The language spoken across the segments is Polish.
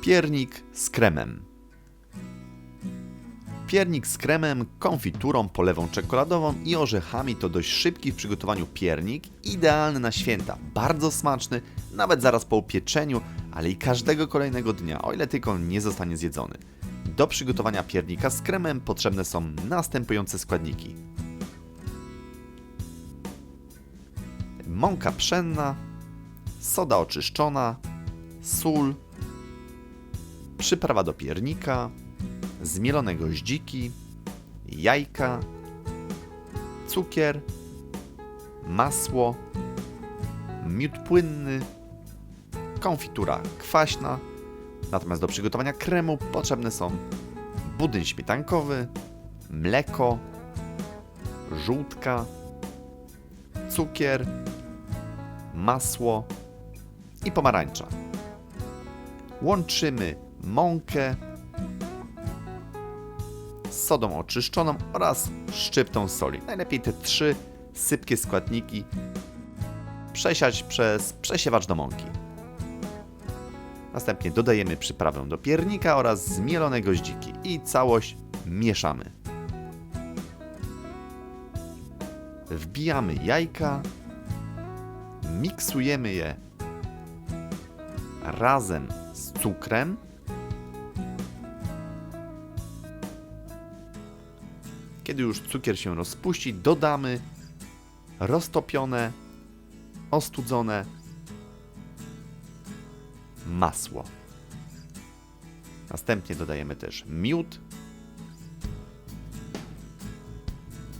Piernik z kremem. Piernik z kremem, konfiturą, polewą czekoladową i orzechami to dość szybki w przygotowaniu piernik, idealny na święta, bardzo smaczny, nawet zaraz po upieczeniu, ale i każdego kolejnego dnia, o ile tylko nie zostanie zjedzony. Do przygotowania piernika z kremem potrzebne są następujące składniki. Mąka pszenna, soda oczyszczona, sól, przyprawa do piernika, zmielone goździki, jajka, cukier, masło, miód płynny, konfitura kwaśna. Natomiast do przygotowania kremu potrzebne są budyń śmietankowy, mleko, żółtka, cukier, masło i pomarańcza. Łączymy mąkę sodą oczyszczoną oraz szczyptą soli. Najlepiej te trzy sypkie składniki przesiać przez przesiewacz do mąki. Następnie dodajemy przyprawę do piernika oraz zmielone goździki i całość mieszamy. Wbijamy jajka, miksujemy je razem z cukrem. Kiedy już cukier się rozpuści, dodamy roztopione, ostudzone masło. Następnie dodajemy też miód.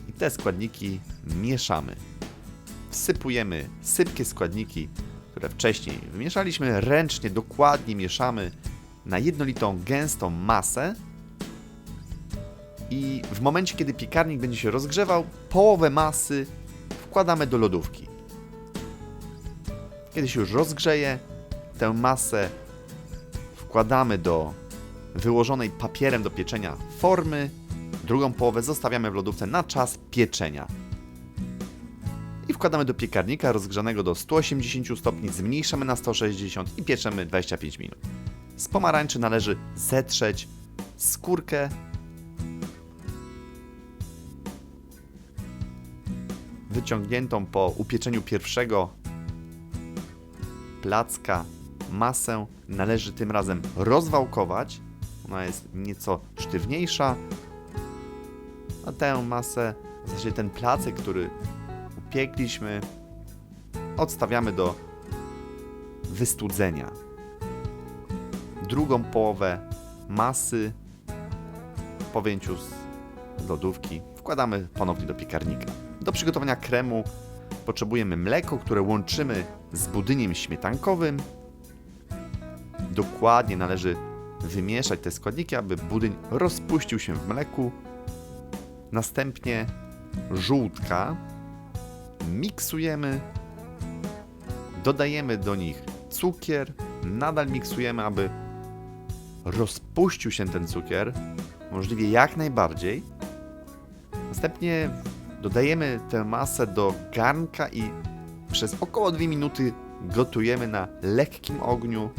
I te składniki mieszamy. Wsypujemy sypkie składniki, które wcześniej wymieszaliśmy, ręcznie dokładnie mieszamy na jednolitą, gęstą masę. I w momencie, kiedy piekarnik będzie się rozgrzewał, połowę masy wkładamy do lodówki. Kiedy się już rozgrzeje, tę masę wkładamy do wyłożonej papierem do pieczenia formy. Drugą połowę zostawiamy w lodówce na czas pieczenia. I wkładamy do piekarnika rozgrzanego do 180 stopni, zmniejszamy na 160 i pieczemy 25 minut. Z pomarańczy należy zetrzeć skórkę wyciągniętą po upieczeniu pierwszego placka masę należy tym razem rozwałkować. Ona jest nieco sztywniejsza. A tę masę, w zasadzie ten placek, który upiekliśmy, odstawiamy do wystudzenia. Drugą połowę masy po wyjęciu z lodówki wkładamy ponownie do piekarnika. Do przygotowania kremu potrzebujemy mleko, które łączymy z budyniem śmietankowym. Dokładnie należy wymieszać te składniki, aby budyń rozpuścił się w mleku. Następnie żółtka miksujemy, dodajemy do nich cukier, nadal miksujemy, aby rozpuścił się ten cukier, możliwie jak najbardziej. Następnie dodajemy tę masę do garnka i przez około 2 minuty gotujemy na lekkim ogniu,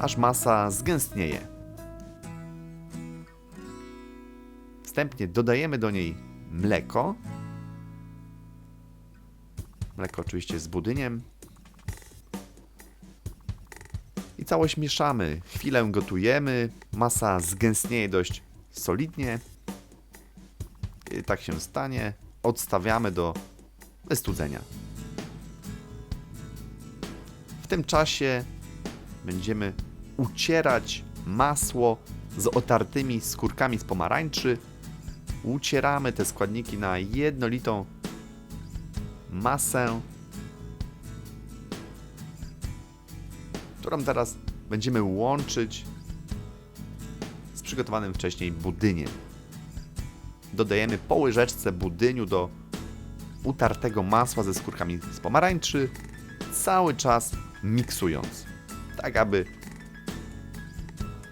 aż masa zgęstnieje. Wstępnie dodajemy do niej mleko. Mleko oczywiście z budyniem. I całość mieszamy. Chwilę gotujemy. Masa zgęstnieje dość solidnie. Kiedy tak się stanie, odstawiamy do wystudzenia. W tym czasie będziemy ucierać masło z otartymi skórkami z pomarańczy. Ucieramy te składniki na jednolitą masę, którą teraz będziemy łączyć z przygotowanym wcześniej budyniem. Dodajemy po łyżeczce budyniu do utartego masła ze skórkami z pomarańczy, cały czas miksując, tak aby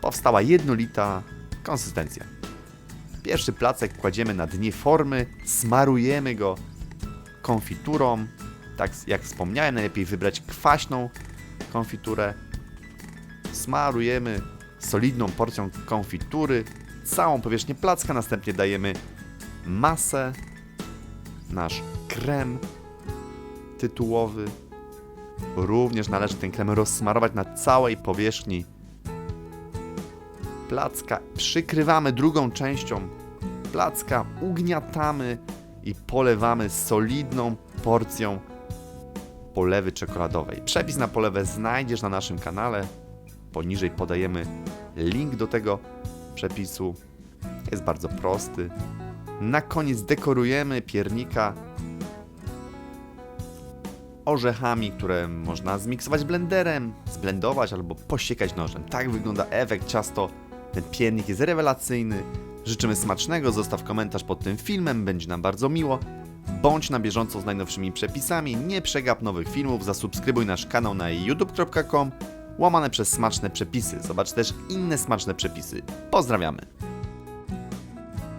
powstała jednolita konsystencja. Pierwszy placek kładziemy na dnie formy, smarujemy go konfiturą. Tak jak wspomniałem, najlepiej wybrać kwaśną konfiturę. Smarujemy solidną porcją konfitury, całą powierzchnię placka, następnie dajemy masę, nasz krem tytułowy. Również należy ten krem rozsmarować na całej powierzchni placka. Przykrywamy drugą częścią placka, ugniatamy i polewamy solidną porcją polewy czekoladowej. Przepis na polewę znajdziesz na naszym kanale. Poniżej podajemy link do tego przepisu. Jest bardzo prosty. Na koniec dekorujemy piernika orzechami, które można zmiksować blenderem, zblendować albo posiekać nożem. Tak wygląda efekt ciasto. Ten piernik jest rewelacyjny. Życzymy smacznego, zostaw komentarz pod tym filmem, będzie nam bardzo miło. Bądź na bieżąco z najnowszymi przepisami, nie przegap nowych filmów, zasubskrybuj nasz kanał na youtube.com łamane przez smaczne przepisy. Zobacz też inne smaczne przepisy. Pozdrawiamy!